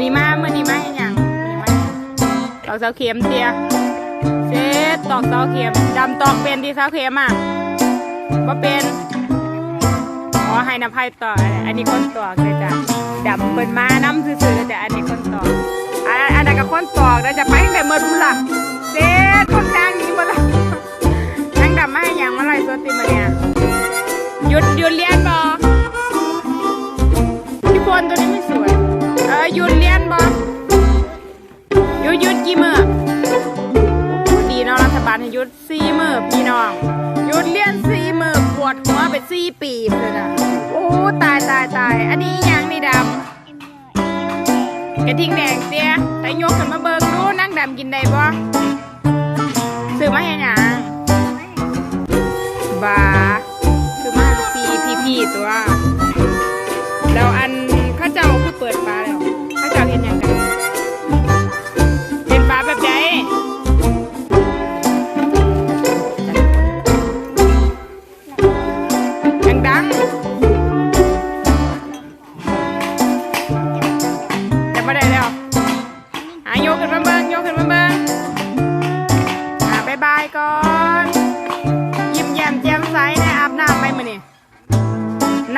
มันนี้มามันนี้มาเห็นยังมื้อนี้มาตอกเสาเข็มเตียเซตตอกเสาเข็มดำตอกเป็นที่เสาเข็มอะว่าเป็นอ๋อให้นภัยต่ออันนี้คนตอกเลยจ้ะดำเป็นมาน้ำซื่อๆเลยจ้ะอันนี้คนตอกอันอันนั้นก็คนตอกแล้วจะไปแต่เมื่อรุ่นละเซตคนทางนี้หมดละนั่งดำมาให้ยังมาไล่สวติมาเนี่ยหยุดหยุดเรีย หยุดกี่มือดีเนาะรัฐบาลให้หยุดสี่มือพี่น้องหยุดเรียนสี่มือปวดหัวไปสี่ปีเลยนะโอ้ตายตายตายอันนี้ยังนี่ดำกระทิงแดงเตี้ยแต่ยกขึ้นมาเบิ่งดูนั่งดำกินได้บ่ซื้อมาให้หยังบ้า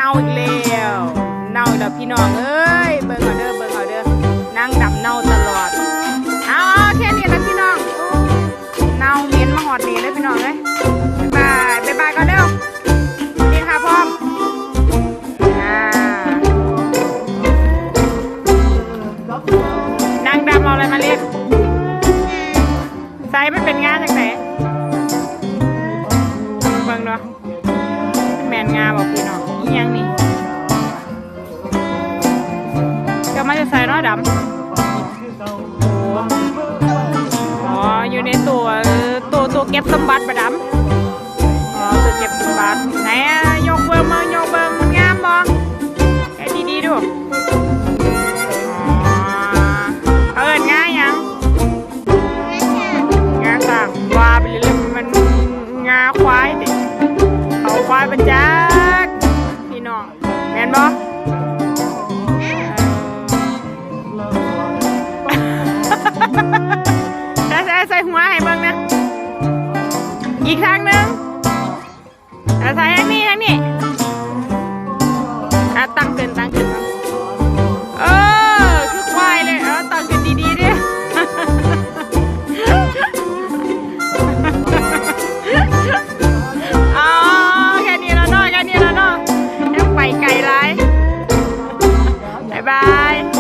น่าอีกแล้วเน่าอีกแล้วพี่น้องเอ้ยเบิ่งเอาเด้อเบิ่งเอาเด้อนั่งดำเน่าตลอดเอาแค่นี้แหละพี่น้องเน่าเหม็นมาหอดนี่เลยพี่น้องเลยบายบายบายก่อนเด้อสวัสดีค่ะพ่อมอ่านั่งดำเอาอะไรมาเรียกใส่มันเป็นงานจากไหน แมนงาบอกพี่น้องอีหยังนี่ก็มันจะใส่น้อยดำอ๋ออยู่ในตัวตัวตัวเก็บสมบัติประดำอ๋อตัวเก็บสมบัติไหน เขาควายปรจักพี่น้องแม่นบ่ใส่ใส่ใส่หัวให้เบิ่งนะ อีกครั้งหนึงใส่ทางนี้ทางนี้ bye.